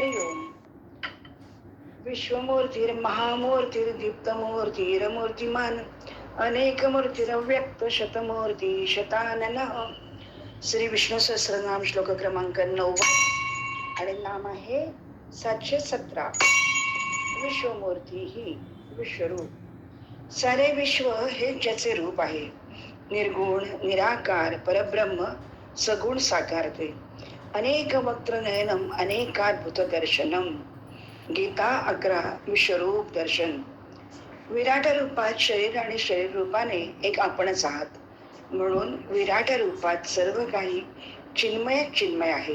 हरि ओम विश्वमूर्तीर महामूर्तीर दीप्तमूर्तीर मूर्तिमान अनेक मूर्तीर व्यक्त शतमूर्ती शतानन। श्री विष्णू सहस्रनाम श्लोक क्रमांक नऊ आणि नाम आहे सातशे सतरा. विश्वमूर्ती ही विश्वरूप. सारे विश्व हे ज्याचे रूप आहे. निर्गुण निराकार परब्रह्म सगुण साकारते. अनेक वक्त्र नयनम अनेकाद्भुत दर्शनम गीता अकरा विश्वरूप दर्शन। विराट रूपात शरीर आणि शरीर रूपाने एक आपणच आहात. म्हणून विराट रूपात सर्व काही चिन्मय चिन्मय आहे.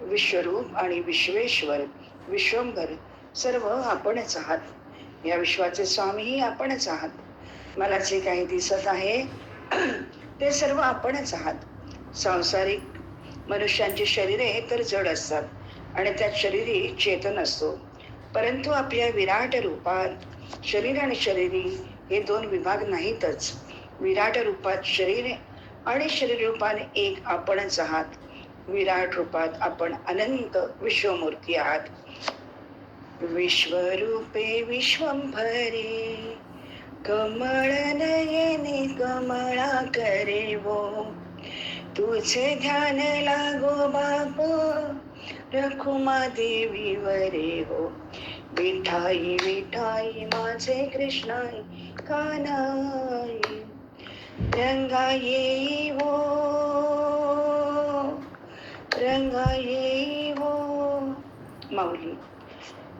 विश्वरूप आणि विश्वेश्वर विश्वंभर सर्व आपणच आहात. या विश्वाचे स्वामीही आपणच आहात. मला जे काही दिसत आहे ते सर्व आपणच आहात. सांसारिक मनुष्यांची शरीरे तर जड असतात आणि त्यात शरीरी चेतन असतो. परंतु आपल्या विराट रूपात शरीर आणि शरीरी हे दोन विभाग नाहीतच. विराट रूपात शरीर आणि शरीर रूपाने एक आपणच आहात. विराट रूपात आपण अनंत विश्वमूर्ती आहात. विश्वरूपे विश्वंभरे कमळ नयने कमळा करे वो. तुझे ध्यान लागो बाप रखुमा देवी वरे हो. विठाई विठाई माझे कृष्णाई कानाई रंगा येई हो. रंगा येई हो. माऊली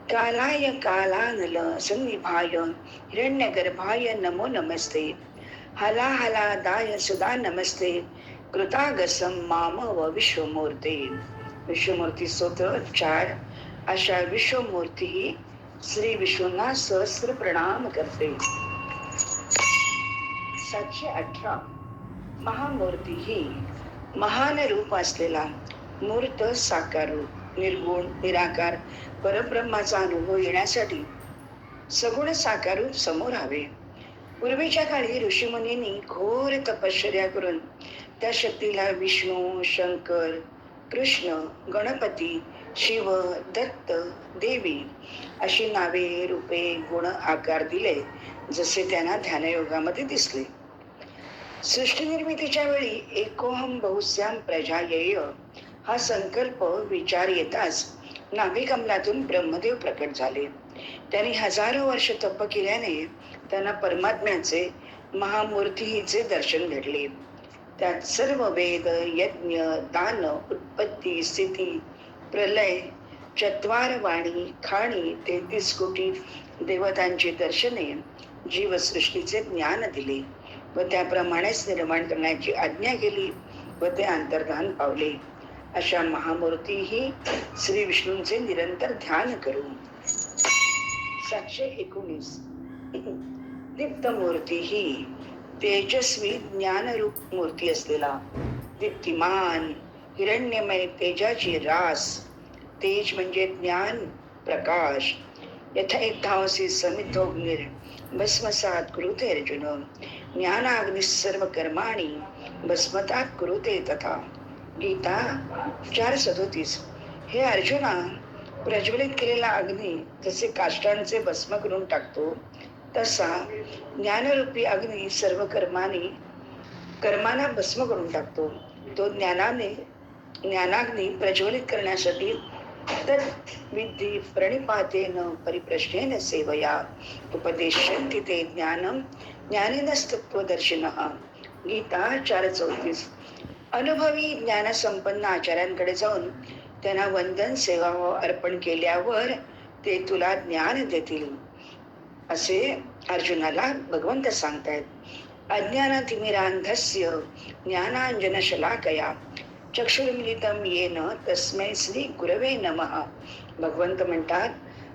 कालाय कालानल सन्निभाय हिरण्यगर्भाय नमो नमस्ते. हला हला दाय सुदा नमस्ते. कृतागसम माम व विश्वमूर्ती। विश्वमूर्ती स्तोत्र चार अशा विश्वमूर्ती ही श्री विष्णूंना सहस्र प्रणाम करते। सातशे अठरा महामूर्ती ही महान रूप असलेला मूर्त साकार रूप निर्गुण निराकार परब्रह्माचा अनुभव येण्यासाठी सगुण साकार रूप समोर हवे। पूर्वीच्या काळी ऋषीमुनींनी घोर तपश्चर्या करून त्या शक्तीला विष्णू शंकर कृष्ण गणपती शिव दत्त देवी अशी नावे रूपे गुण आकार दिले जसे त्यांना ध्यानयोगामध्ये दिसले. सृष्टीनिर्मितीच्या वेळी एकोहम बहुस्याम प्रजा येय हा संकल्प विचार येताच नाभिकमलातून ब्रह्मदेव प्रकट झाले. त्यांनी हजारो वर्ष तप केल्याने त्यांना परमात्म्याचे महामूर्तीचे दर्शन घडले. त्यात सर्व वेद यज्ञ दान उत्पत्ती स्थिती प्रलय चत्वार वाणी खाणी तेहतीस कोटी देवतांची दर्शने जीवसृष्टीचे ज्ञान दिले व त्याप्रमाणेच निर्माण करण्याची आज्ञा केली व ते अंतर्धान पावले. अशा महामूर्ती ही श्री विष्णूंचे निरंतर ध्यान करू सातशे एकोणीस. दीप्त मूर्ती ही तेजस्वी ज्ञानरूप मूर्ती असलेला दीप्तिमान हिरण्यमय तेजाची रास. तेज म्हणजे ज्ञान प्रकाश. यथा एकधावसी समितोग्निर भस्मसात कुरुते अर्जुन ज्ञानाग्नि सर्व कर्माणी भस्मतात कुरुते तथा. गीता चार सदोतीस. हे अर्जुना प्रज्वलित केलेला अग्नी जसे काष्टांचे भस्म करून टाकतो तसा ज्ञानरूपी अग्नी सर्व कर्माने कर्मांना भस्म करून टाकतो. तो ज्ञानाने ज्ञानाग्नी प्रज्वलित करण्यासाठी तत् विद्धी प्रणिपातेन परिप्रश्नेन सेवया. उपदेशन्ति ते ज्ञानम ज्ञानेनस्तत्वदर्शिन गीता चार चौतीस. अनुभवी ज्ञानसंपन्न आचार्यांकडे जाऊन त्यांना वंदन सेवा अर्पण केल्यावर ते तुला ज्ञान देतील. असे अर्जुनाला भगवंत सांगतायत अज्ञानातिमिरांधस्य ज्ञानांजन शलाकया चक्षुर्मिलितम येन तस्मै श्री गुरवे नमः. भगवंत म्हणतात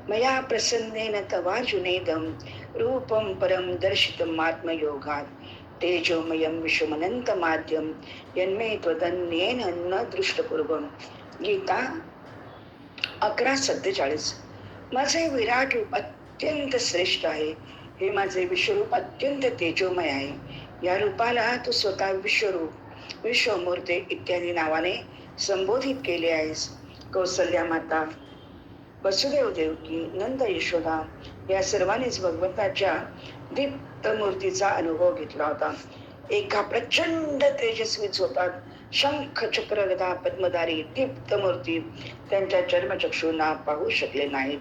मया प्रसन्नेन तवार्जुनेदम रूपम परम दर्शितम आत्मयोगात तेजोमयम विश्वमनंत माध्यम यन्मे त्वदन्येन न दृष्टपूर्वम। गीता अकरा सत्तेचाळीस. माझे विराट रूप अत्यंत श्रेष्ठ आहे. हे माझे विश्वरूप अत्यंत तेजोमय आहे. या रूपाला तू स्वतः विश्वरूप विश्वमूर्ती इत्यादी नावाने संबोधित केले आहेस. कौसल्या माता वसुदेव देवकी नंद यशोदा या सर्वांनीच भगवंताच्या दीप्त मूर्तीचा अनुभव घेतला होता. एका प्रचंड तेजस्वी झोपात शंख चक्र गदा पद्मधारी दीप्त मूर्ती त्यांच्या चर्मचक्षूंना पाहू शकले नाहीत.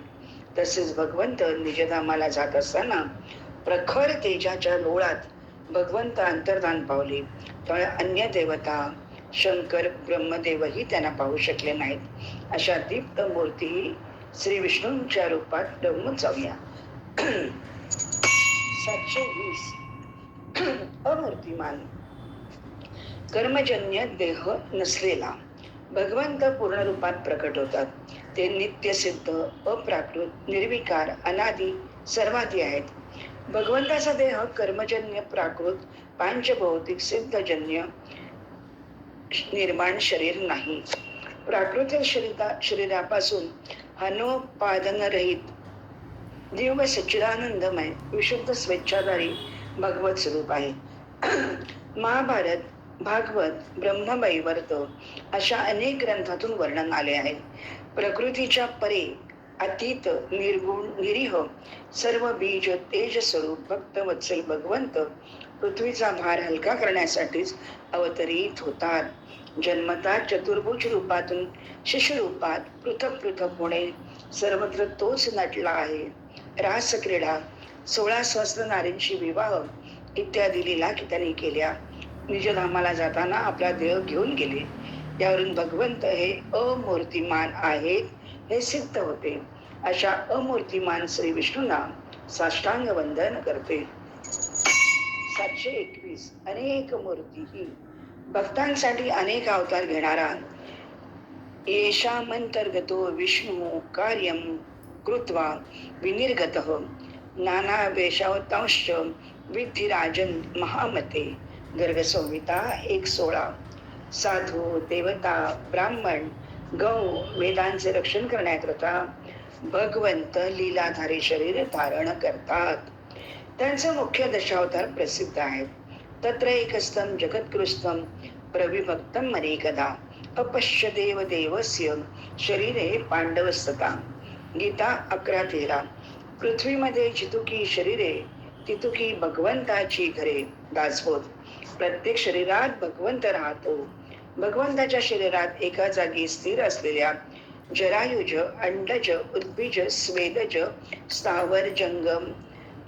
तसेच भगवंत निजधामाला जात असताना प्रखर तेजाच्या लोळात भगवंत अंतर्धान पावले. त्यामुळे अन्य देवता शंकर ब्रह्मदेवही त्यांना पाहू शकले नाहीत. अशा दीप्त मूर्ती श्री विष्णूंच्या रूपात डमून जाऊया. सातशे वीस अमूर्तिमान. कर्मजन्य देह नसलेला. भगवंत पूर्ण रूपात प्रकट होतात. ते नित्य सिद्ध अप्राकृत निर्विकार अनादी सर्वादी आहेत. भगवंताचा देह कर्मजन्य प्राकृत पांचभौतिक सिद्धजन्य निर्माण शरीर नाही. प्राकृत शरीरा शरीरापासून अनुपादनरहित दिव्य सच्चिदानंदमय विशुद्ध स्वेच्छाधारी भगवत स्वरूप आहे. महाभारत भागवत ब्रह्मवैवर्त अशा अनेक ग्रंथातून वर्णन आले आहे. प्रकृतीच्या परे अतीत निर्गुण निरीह सर्व बीज तेज स्वरूप भक्त वत्सल भगवंत पृथ्वीचा भार हलका करण्यासाठीच अवतरित होतात. जन्मता चतुर्भुज रूपातून शिशुरूपात पृथक पृथक होणे सर्वत्र तोच नटला आहे. रास क्रीडा सोळा सहस्र नारींशी विवाह इत्यादी लीला की त्यांनी केल्या. निजधामाला जाताना आपला देह घेऊन गेले. यावरून भगवंत हे अमूर्तिमान आहेत हे सिद्ध होते. अशा अमूर्तिमान श्री विष्णूंना साष्टांग वंदन करते. सातशे एकवीस अनेक मूर्ती ही भक्तांसाठी अनेक अवतार घेणारा येषामंतर्गतो विष्णू कार्यम कृत्वा विनिर्गत नाना वेशावतांश विद्धिराजन महामते. गर्गसंहिता एक सोळा. साधू देवता ब्राह्मण गौ वेदांचे रक्षण करण्याकरता भगवंत लीलाधारी शरीर धारण करतात. त्यांचा मुख्य दशावतार प्रसिद्ध आहेत. तत्र एकस्तम जगत्कृस्तम प्रविभक्तम अनेकदा अपश्य देव देवस्य शरीरे पांडवस्तता. गीता अकरा तेरा. पृथ्वीमध्ये जितुकी शरीरे तितुकी भगवंताची घरे दासबोध. प्रत्येक शरीरात भगवंत राहतो. भगवंताच्या शरीरात एका जागी स्थिर असलेल्या जरायुज अंडज उद्भिज स्वेदज स्थावर जंगम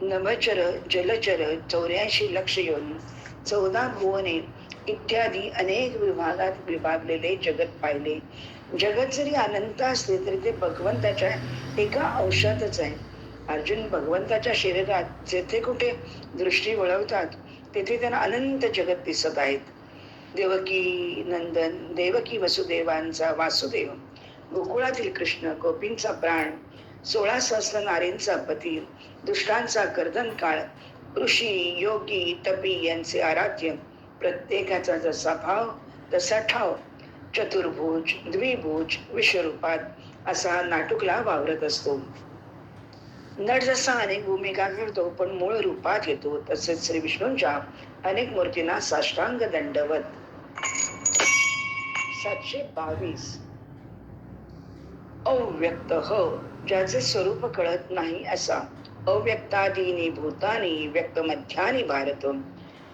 नभचर जलचर चौऱ्याऐंशी लक्ष योन चौदा भुवने इत्यादी अनेक विभागात विभागलेले जगत पाहिले. जगत जरी अनंत असले तरी ते भगवंताच्या एका अंशातच आहे. अर्जुन भगवंताच्या शरीरात जेथे कुठे दृष्टी वळवतात तेथे त्यांना अनंत जगत दिसत आहेत. देवकी नंदन देवकी वसुदेवांचा वासुदेव गोकुळातील कृष्ण गोपींचा प्राण सोळा सहस्र नारींचा पती दुष्टांचा कर्दन काळ ऋषी योगी तपी यांचे आराध्य प्रत्येकाचा जसा भाव तसा ठाव चतुर्भुज द्विभुज विश्वरूपात असा नाटुकला वावरत असतो. नट जसा अनेक भूमिका करतो पण मूळ रूपात येतो तसेच श्री विष्णूंच्या अनेक मूर्तींना साष्टांग दंडवत सातशे बावीस. अव्यक्त ह ज्याचे स्वरूप कळत नाही असा. अव्यक्तादीनी भूतानी व्यक्त मध्यानी भारत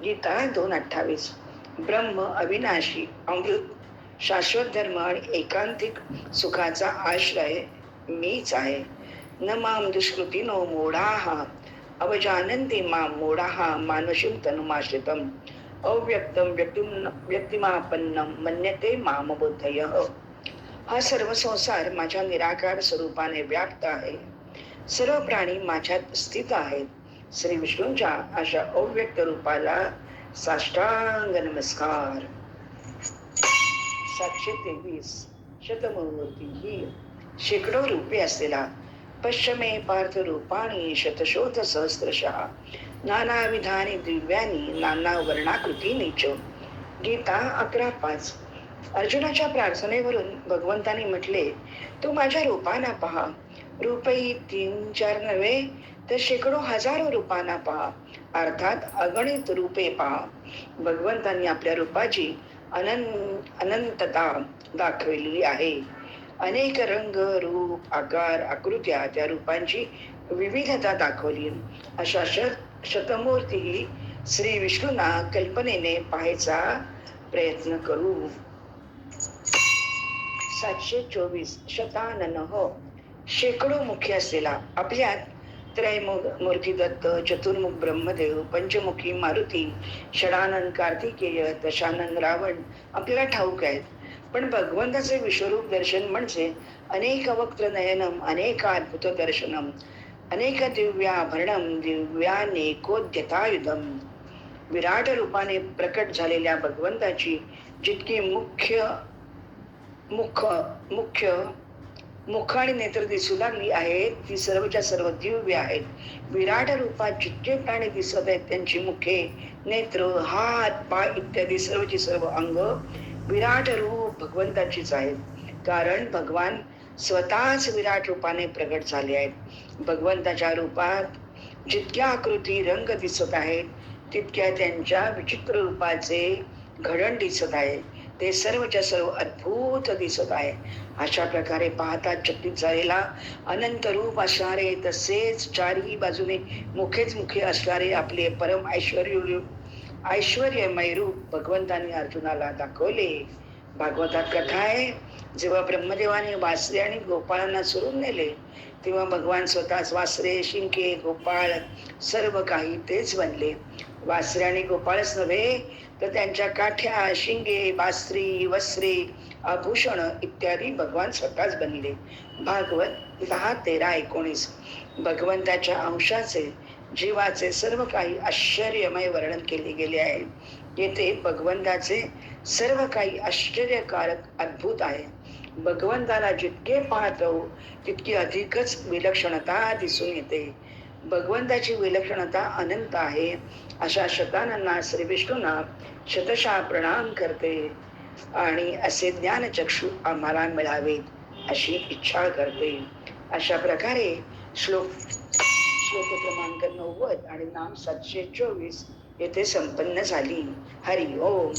गीता दोन अठ्ठावीस. ब्रह्म अविनाशी अमृत शाश्वत धर्म आणि एकांतिक सुखाचा आश्रय मीच आहे. न माम दुष्कृतीनो मोडाहा अवजानन्ति माम मोडाहा मानुषीं तनुमाश्रितम. अव्यक्तम व्यक्तिम व्यक्तिमापन्नम मन्यते माम हा सर्व संसार माझ्या निराकार स्वरूपाने व्याप्त आहे। सर्व प्राणी माझ्यात स्थित आहेत। श्री विष्णूंच्या अशा अव्यक्त रूपाला साष्टांग नमस्कार। सातशे तेवीस शतमूर्ती ही शेकडो रूपे असलेला पश्चिमे पार्थ रूपाणी शतशोध सहस्रशः नानाविधानी दिव्यानी नाना वर्णाकृती च. गीता अकरा पाच. अर्जुनाच्या प्रार्थनेवरून भगवंताने म्हटले तू माझ्या रूपाना पहा. रूपही तीन चार नव्हे तर शेकडो हजारो रूपांना पहा. अर्थात अगणित रूपे पहा. भगवंतांनी आपल्या रूपाची अनंत अनंतता दाखवलेली आहे. अनेक रंग रूप आकार आकृत्या त्या रूपांची विविधता दाखवली. अशा शत शतमूर्ती श्री विष्णूंना कल्पनेने पाहायचा प्रयत्न करू. सातशे चोवीस शतानन हो. शेकडो मुखी असलेला आपल्यात त्रयमुख मूर्ती दत्त चतुर्मुख ब्रह्मदेव पंचमुखी मारुती षडानंद कार्तिकेय दशानंद रावण आपल्याला ठाऊक आहेत. पण भगवंताचे विश्वरूप दर्शन म्हणजे अनेक वक्त्र नयनम अनेक अद्भुत दर्शनम अनेक दिव्याभरणम दिव्यानेकोद्यतायुधम विराट रूपाने प्रकट झालेल्या भगवंताची जितकी मुख्य मुख मुख्य मुख आणि नेत्र दिसू लागली आहेत ती सर्वच्या सर्व दिव्य आहेत. विराट रूपात जितके प्राणी दिसत आहेत त्यांची मुखे नेत्र हात पाय इत्यादी सर्वची सर्व अंग विराट रूप भगवंताचीच आहेत. कारण भगवान स्वतःच विराट रूपाने प्रगट झाले आहेत. भगवंताच्या रूपात जितक्या आकृती रंग दिसत आहेत तितक्या त्यांच्या विचित्र रूपाचे घडण दिसत आहे. ते सर्वच्या सर्व अद्भुत दिसत आहे. अशा प्रकारे पाहता चकित झालेला अनंत रूप असणारे तसेच चारही बाजूने मुखेच मुखे असणारे आपले परम ऐश्वर्य ऐश्वर्यमय रूप भगवंतांनी अर्जुनाला दाखवले. भागवतात कथा आहे जेव्हा ब्रह्मदेवाने वासरे आणि गोपाळांना सोडून नेले तेव्हा भगवान स्वतःच वासरे शिंके गोपाळ सर्व काही तेच बनले. वासरे आणि गोपाळच नव्हे तर त्यांच्या काठ्या शिंगे बासरी वस्त्रे आभूषण इत्यादी भगवान स्वतःच बनले. भागवत दहा तेरा एकोणीस. भगवंताच्या अंशाचे जीवाचे सर्व काही आश्चर्यमय वर्णन केले गेले आहे. येथे भगवंताचे सर्व काही आश्चर्यकारक अद्भुत आहे. भगवंताला जितके पाहतो तितकी अधिकच विलक्षणता दिसून येते. भगवंताची विलक्षणता अनंत आहे अशा शतानांना श्री विष्णूंना शतशा प्रणाम करते आणि असे ज्ञानचक्षू आम्हाला मिळावेत अशी इच्छा करते. अशा प्रकारे श्लोक श्लोक क्रमांक नव्वद आणि नाम सातशे चोवीस येथे संपन्न झाली. हरि ओम.